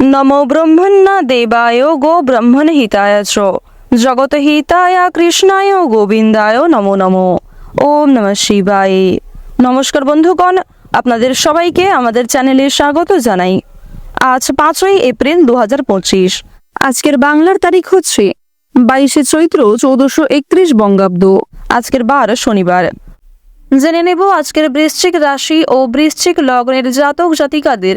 নমো ব্রহ্মণ্য দেবায় গো ব্রহ্মণ হিতায় চ জগত হিতায় কৃষ্ণায় গোবিন্দায় নমো নমো ওম নম শিবায় নমস্কার বন্ধুগণ আপনাদের সবাইকে আমাদের চ্যানেলে স্বাগত জানাই। আজ পাঁচই এপ্রিল দু হাজার পঁচিশ। আজকের বাংলার তারিখ হচ্ছে বাইশে চৈত্র চৌদ্দশো একত্রিশ বঙ্গাব্দ। আজকের বার শনিবার। জেনে নেব আজকের বৃশ্চিক রাশি ও বৃশ্চিক লগ্নের জাতক জাতিকাদের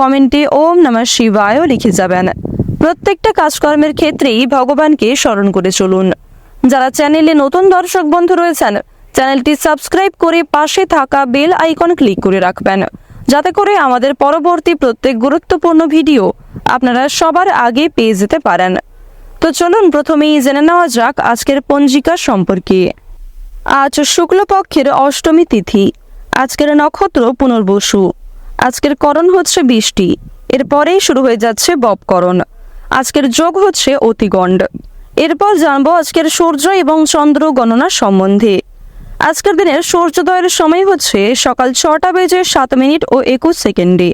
কমেন্টে ওম নমঃ শিবায়ও লিখে যাবেন। প্রত্যেকটা কাজকর্মের ক্ষেত্রেই ভগবানকে স্মরণ করে চলুন। যারা চ্যানেলে নতুন দর্শক বন্ধু রয়েছেন, চ্যানেলটি সাবস্ক্রাইব করে পাশে থাকা বেল আইকন ক্লিক করে রাখবেন। যাতে করে আমাদের পরবর্তী প্রত্যেক গুরুত্বপূর্ণ ভিডিও আপনারা সবার আগে পেয়ে যেতে পারেন। তো চলুন প্রথমেই জেনে নেওয়া যাক আজকের পঞ্জিকা সম্পর্কে। আজ শুক্লপক্ষের অষ্টমী তিথি। আজকের নক্ষত্র পুনর্বসু। আজকের করণ হচ্ছে বৃষ্টি। এরপরেই শুরু হয়ে যাচ্ছে বপকরণ আজকের যোগ হচ্ছে অতিগণ্ড। এরপর জানব আজকের সূর্য এবং চন্দ্র গণনা সম্বন্ধে। আজকের দিনের সূর্যোদয়ের সময় হচ্ছে সকাল ছটা বেজে সাত মিনিট ও একুশ সেকেন্ডে।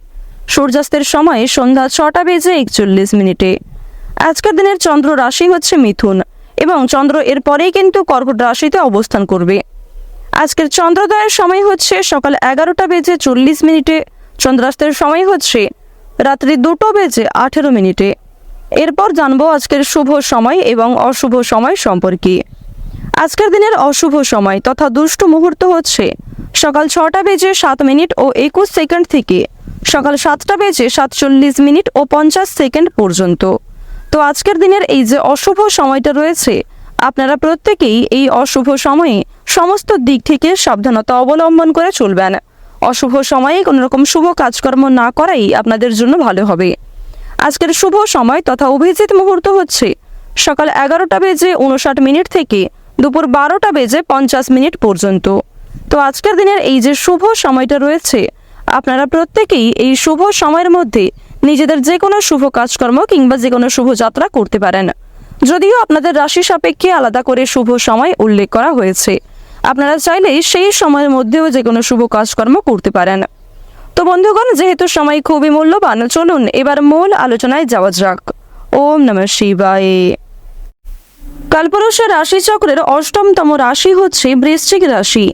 সূর্যাস্তের সময় সন্ধ্যা ছটা বেজে একচল্লিশ মিনিটে। আজকের দিনের চন্দ্র রাশি হচ্ছে মিথুন এবং চন্দ্র এর পরেই কিন্তু কর্কট রাশিতে অবস্থান করবে। আজকের চন্দ্রোদয়ের সময় হচ্ছে সকাল এগারোটা বেজে চল্লিশ মিনিটে চন্দ্রাস্তের সময় হচ্ছে রাত্রি দুটো বেজে আঠেরো মিনিটে। এরপর জানব আজকের শুভ সময় এবং অশুভ সময় সম্পর্কে। আজকের দিনের অশুভ সময় তথা দুষ্ট মুহূর্ত হচ্ছে সকাল ছটা বেজে সাত মিনিট ও একুশ সেকেন্ড থেকে সকাল সাতটা বেজে সাতচল্লিশ মিনিট ও পঞ্চাশ সেকেন্ড পর্যন্ত। তো আজকের দিনের এই যে অশুভ সময়টা রয়েছে, আপনারা প্রত্যেকেই এই অশুভ সময়ে সমস্ত দিক থেকে সাবধানতা অবলম্বন করে চলবেন। অশুভ সময়ে কোনো রকম শুভ কাজকর্ম না করাই আপনাদের জন্য ভালো হবে। আজকের শুভ সময় তথা অভিজিৎ মুহূর্ত হচ্ছে সকাল এগারোটা বেজে উনষাট মিনিট থেকে দুপুর বারোটা বেজে পঞ্চাশ মিনিট পর্যন্ত। তো আজকের দিনের এই যে শুভ সময়টা রয়েছে, আপনারা প্রত্যেকেই এই শুভ সময়ের মধ্যে নিজেদের যে কোনো শুভ কাজকর্ম কিংবা যে কোনো শুভ যাত্রা করতে পারেন। যদিও আপনাদের রাশি সাপেক্ষে আলাদা করে শুভ সময় উল্লেখ করা হয়েছে। আপনারা চাইলেই সেই সময়ের মধ্যেও যে কোনো শুভ কাজকর্ম করতে পারেন। তো বন্ধুগণ, যেহেতু সময় খুবই মূল্যবান, চলুন এবার মূল আলোচনায় যাওয়া যাক। ওম নমঃ শিবায়। কালপুরুষের রাশিচক্রের অষ্টমতম রাশি হচ্ছে বৃশ্চিক রাশি।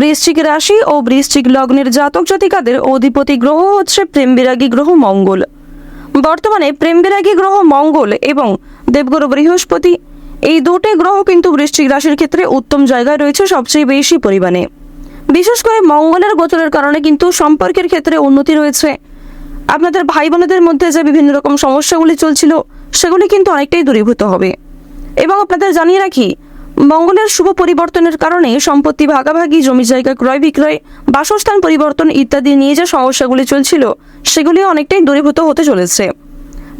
বৃশ্চিক রাশি ও বৃশ্চিক লগ্নের জাতক জাতিকাদের অধিপতি গ্রহ হচ্ছে প্রেমবিরাগী গ্রহ মঙ্গল। বর্তমানে প্রেমবিরাগী গ্রহ মঙ্গল এবং দেবগুরু বৃহস্পতি এই দুটি গ্রহ কিন্তু বৃশ্চিক রাশির ক্ষেত্রে উত্তম জায়গায় রয়েছে সবচেয়ে বেশি পরিমাণে। বিশেষ করে মঙ্গলের গোচরের কারণে কিন্তু সম্পর্কের ক্ষেত্রে উন্নতি রয়েছে। আপনাদের ভাই বোনেদের মধ্যে যে বিভিন্ন রকম সমস্যাগুলি চলছিল, সেগুলি কিন্তু অনেকটাই দূরীভূত হবে। এবং আপনাদের জানিয়ে রাখি, মঙ্গলের শুভ পরিবর্তনের কারণে সম্পত্তি ভাগাভাগি জমি জায়গা ক্রয় বিক্রয়, বাসস্থান পরিবর্তন ইত্যাদি নিয়ে যে সমস্যাগুলি চলছিল সেগুলি অনেকটাই দূরীভূত হতে চলেছে।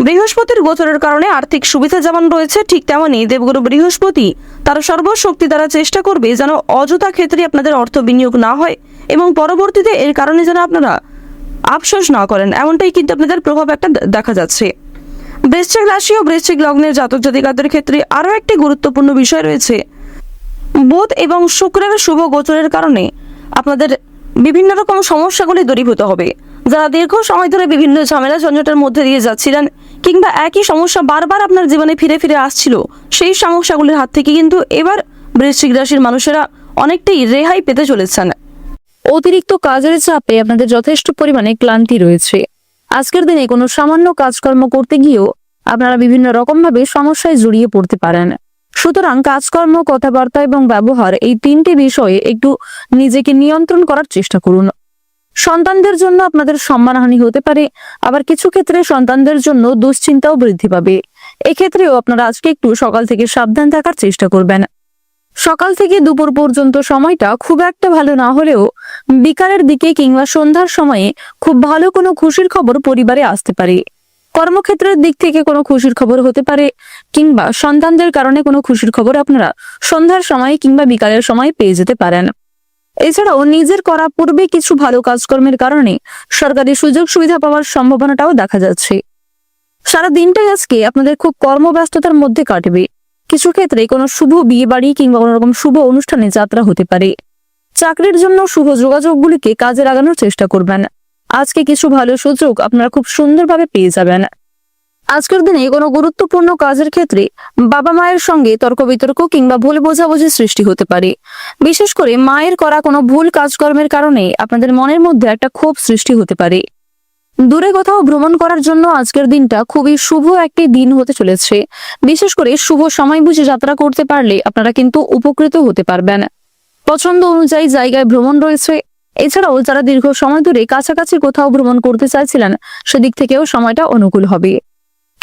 বৃহস্পতির গোচরের কারণে আর্থিক সুবিধা যেমন রয়েছে, ঠিক তেমনই দেবগুরু বৃহস্পতি তার সর্বশক্তি দ্বারা চেষ্টা করবে যেন অযথা ক্ষেত্রে আপনাদের অর্থ বিনিয়োগ না হয় এবং পরবর্তীতে এর কারণে যেন আপনারা আফসোস না করেন। এমনটাই কিন্তু আপনাদের প্রভাব একটা দেখা যাচ্ছে। বৃশ্চিক রাশি ও বৃশ্চিক লগ্নের জাতক জাতিকাদের ক্ষেত্রে আরও একটি গুরুত্বপূর্ণ বিষয় রয়েছে। বুধ এবং শুক্রের শুভ গোচরের কারণে আপনাদের বিভিন্ন রকম সমস্যাগুলি দূরীভূত হবে। যারা দীর্ঘ সময় ধরে বিভিন্ন ঝামেলা ঝঞ্ঝটের মধ্যে দিয়ে যাচ্ছিলেন কিংবা একই সমস্যা বারবার আপনার জীবনে ফিরে ফিরে আসছিল, সেই সমস্যাগুলির হাত থেকে কিন্তু এবার বৃশ্চিক রাশির মানুষেরা অনেকটাই রেহাই পেতে চলেছেন। অতিরিক্ত কাজের চাপে আপনাদের যথেষ্ট পরিমাণে ক্লান্তি রয়েছে। আজকের দিনে কোনো সামান্য কাজকর্ম করতে গিয়েও আপনারা বিভিন্ন রকমভাবে সমস্যায় জড়িয়ে পড়তে পারেন। সুতরাং কাজকর্ম, কথাবার্তা এবং ব্যবহার এই তিনটি বিষয়ে একটু নিজেকে নিয়ন্ত্রণ করার চেষ্টা করুন। সন্তানদের জন্য আপনাদের সম্মানহানি হতে পারে, আবার কিছু ক্ষেত্রে সন্তানদের জন্য দুশ্চিন্তাও বৃদ্ধি পাবে। এক্ষেত্রেও আপনারা আজকে একটু সকাল থেকে সাবধান থাকার চেষ্টা করবেন। সকাল থেকে দুপুর পর্যন্ত সময়টা খুব একটা ভালো না হলেও বিকালের দিকে কিংবা সন্ধ্যার সময়ে খুব ভালো কোনো খুশির খবর পরিবারে আসতে পারে। কর্মক্ষেত্রের দিক থেকে কোনো খুশির খবর হতে পারে, কিংবা সন্তানদের কারণে কোনো খুশির খবর আপনারা সন্ধ্যার সময় কিংবা বিকালের সময় পেয়ে যেতে পারেন। এছাড়াও নিজের করা পূর্বে কিছু ভালো কাজকর্মের কারণে সরকারি সুযোগ সুবিধা পাওয়ার সম্ভাবনাটাও দেখা যাচ্ছে। সারা দিনটাই আজকে আপনাদের খুব কর্মব্যস্ততার মধ্যে কাটবে। কিছু ক্ষেত্রে কোনো শুভ বিয়ে বাড়ি কিংবা কোনো রকম শুভ অনুষ্ঠানে যাত্রা হতে পারে। চাকরির জন্য শুভ যোগাযোগগুলিকে কাজে লাগানোর চেষ্টা করবেন। আজকে কিছু ভালো সুযোগ আপনারা খুব সুন্দরভাবে পেয়ে যাবেন। আজকের দিনে কোনো গুরুত্বপূর্ণ কাজের ক্ষেত্রে বাবা মায়ের সঙ্গে তর্ক বিতর্ক কিংবা ভুল বোঝাবুঝির সৃষ্টি হতে পারে। বিশেষ করে মায়ের করা কোনো ভুল কাজকর্মের কারণে আপনাদের মনের মধ্যে একটা ক্ষোভ সৃষ্টি হতে পারে। দূরে কোথাও ভ্রমণ করার জন্য আজকের দিনটা খুবই শুভ একটি দিন হতে চলেছে। বিশেষ করে শুভ সময় বুঝে যাত্রা করতে পারলে আপনারা কিন্তু উপকৃত হতে পারবেন। পছন্দ অনুযায়ী জায়গায় ভ্রমণ রয়েছে। এছাড়াও যারা দীর্ঘ সময় ধরে কাছাকাছি কোথাও ভ্রমণ করতে চাইছিলেন, সেদিক থেকেও সময়টা অনুকূল হবে।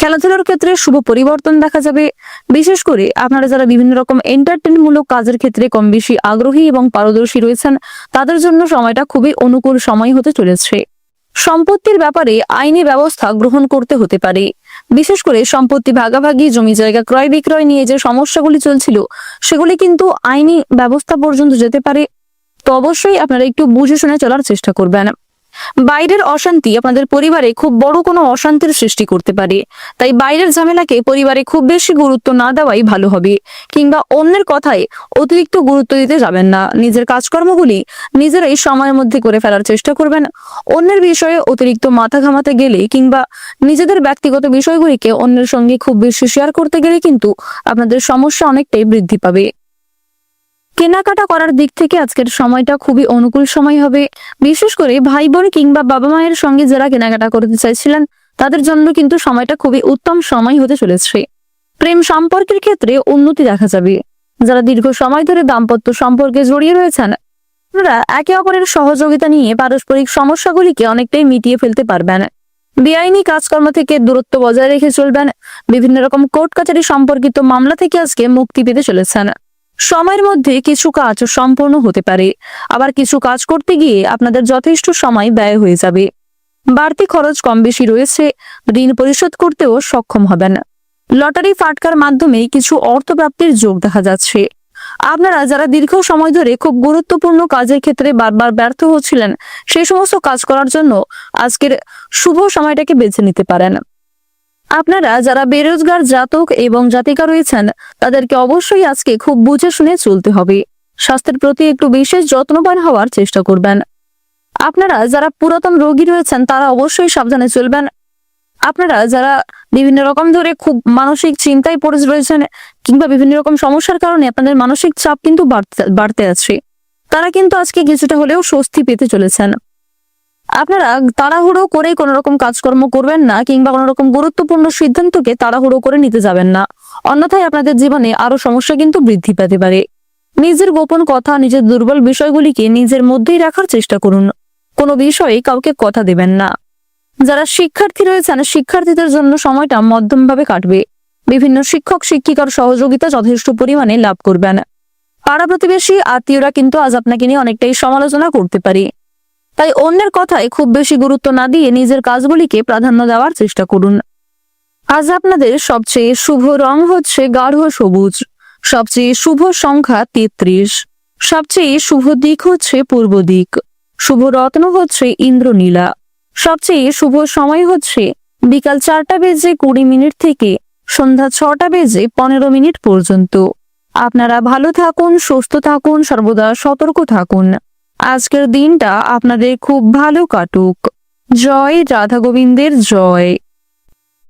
খেলাধুলার ক্ষেত্রে শুভ পরিবর্তন দেখা যাবে। বিশেষ করে আপনারা যারা বিভিন্ন রকম এন্টারটেনমূলক কাজের ক্ষেত্রে কম বেশি আগ্রহী এবং পারদর্শী রয়েছেন, তাদের জন্য সময়টা খুবই অনুকূল সময় হতে চলেছে। সম্পত্তির ব্যাপারে আইনি ব্যবস্থা গ্রহণ করতে হতে পারে। বিশেষ করে সম্পত্তি ভাগাভাগি, জমি জায়গা ক্রয় বিক্রয় নিয়ে যে সমস্যাগুলি চলছিল, সেগুলি কিন্তু আইনি ব্যবস্থা পর্যন্ত যেতে পারে। তো অবশ্যই আপনারা একটু বুঝে শুনে চলার চেষ্টা করবেন। বাইরের অশান্তি আপনাদের পরিবারে খুব বড় কোনো অশান্তির সৃষ্টি করতে পারে। তাই বাইরের ঝামেলাকে পরিবারে খুব বেশি গুরুত্ব না দেওয়াই ভালো হবে। কিংবা অন্যের কথায় অতিরিক্ত গুরুত্ব দিতে যাবেন না। নিজের কাজকর্মগুলি নিজেরাই সময়ের মধ্যে করে ফেলার চেষ্টা করবেন। অন্যের বিষয়ে অতিরিক্ত মাথা ঘামাতে গেলে কিংবা নিজেদের ব্যক্তিগত বিষয়গুলিকে অন্যের সঙ্গে খুব বেশি শেয়ার করতে গেলে কিন্তু আপনাদের সমস্যা অনেকটাই বৃদ্ধি পাবে। কেনাকাটা করার দিক থেকে আজকের সময়টা খুবই অনুকূল সময় হবে। বিশেষ করে ভাই বোন কিংবা বাবা মায়ের সঙ্গে যারা কেনাকাটা করতে চাইছিলেন, তাদের জন্য কিন্তু সময়টা খুবই উত্তম সময় হতে চলেছে। প্রেম সম্পর্কের ক্ষেত্রে উন্নতি দেখা যাবে। যারা দীর্ঘ সময় ধরে দাম্পত্য সম্পর্কে জড়িয়ে রয়েছেন আপনারা একে অপরের সহযোগিতা নিয়ে পারস্পরিক সমস্যাগুলিকে অনেকটাই মিটিয়ে ফেলতে পারবেন। বেআইনি কাজকর্ম থেকে দূরত্ব বজায় রেখে চলবেন। বিভিন্ন রকম কোর্ট কাছারি সম্পর্কিত মামলা থেকে আজকে মুক্তি পেতে চলেছেন। সময়ের মধ্যে কিছু কাজ সম্পূর্ণ হতে পারে। আবার কিছু কাজ করতে গিয়ে আপনাদের যথেষ্ট সময় ব্যয় হয়ে যাবে। বাড়তি খরচ কম বেশি রয়েছে। ঋণ পরিশোধ করতেও সক্ষম হবেন। লটারি ফাটকার মাধ্যমে কিছু অর্থ প্রাপ্তির যোগ দেখা যাচ্ছে। আপনারা যারা দীর্ঘ সময় ধরে খুব গুরুত্বপূর্ণ কাজের ক্ষেত্রে বারবার ব্যর্থ হচ্ছিলেন, সেই সমস্ত কাজ করার জন্য আজকের শুভ সময়টাকে বেছে নিতে পারেন। আপনারা যারা বেরোজগার, জাতক এবং জাতিকা রয়েছেন, তাদেরকে অবশ্যই আজকে খুব বুঝে শুনে চলতে হবে। স্বাস্থ্যের প্রতি একটু বিশেষ যত্নবান হওয়ার চেষ্টা করবেন। আপনারা যারা পুরাতন রোগী রয়েছেন, তারা অবশ্যই সাবধানে চলবেন। আপনারা যারা বিভিন্ন রকম ধরে খুব মানসিক চিন্তায় পড়ে রয়েছেন কিংবা বিভিন্ন রকম সমস্যার কারণে আপনাদের মানসিক চাপ কিন্তু বাড়তে বাড়তে আছে, তারা কিন্তু আজকে কিছুটা হলেও স্বস্তি পেতে চলেছেন। আপনারা তাড়াহুড়ো করে কোনো রকম কাজকর্ম করবেন না কিংবা কোনো রকম গুরুত্বপূর্ণ সিদ্ধান্তকে তাড়াহুড়ো করে নিতে যাবেন না। অন্যথায় আপনাদের জীবনে আরও সমস্যা কিন্তু বৃদ্ধি পেতে পারে। নিজের গোপন কথা, নিজের দুর্বল বিষয়গুলিকে নিজের মধ্যেই রাখার চেষ্টা করুন। কোনো বিষয়ে কাউকে কথা দেবেন না। যারা শিক্ষার্থী রয়েছেন, শিক্ষার্থীদের জন্য সময়টা মধ্যমভাবে কাটবে। বিভিন্ন শিক্ষক, শিক্ষিকার সহযোগিতা যথেষ্ট পরিমাণে লাভ করবেন। পাড়া প্রতিবেশী, আত্মীয়রা কিন্তু আজ আপনাকে নিয়ে অনেকটাই সমালোচনা করতে পারে। তাই অন্যের কথায় খুব বেশি গুরুত্ব না দিয়ে নিজের কাজগুলিকে প্রাধান্য দেওয়ার চেষ্টা করুন। আজ আপনাদের সবচেয়ে শুভ রং হচ্ছে গাঢ় সবুজ। সবচেয়ে শুভ সংখ্যা তেত্রিশ। সবচেয়ে শুভ দিক হচ্ছে পূর্ব দিক। শুভ রত্ন হচ্ছে ইন্দ্রনীলা। সবচেয়ে শুভ সময় হচ্ছে বিকাল চারটা বেজে কুড়ি মিনিট থেকে সন্ধ্যা ছটা বেজে পনেরো মিনিট পর্যন্ত। আপনারা ভালো থাকুন, সুস্থ থাকুন, সর্বদা সতর্ক থাকুন। আজকের দিনটা আপনাদের খুব ভালো কাটুক। জয় রাধা গোবিন্দের জয়।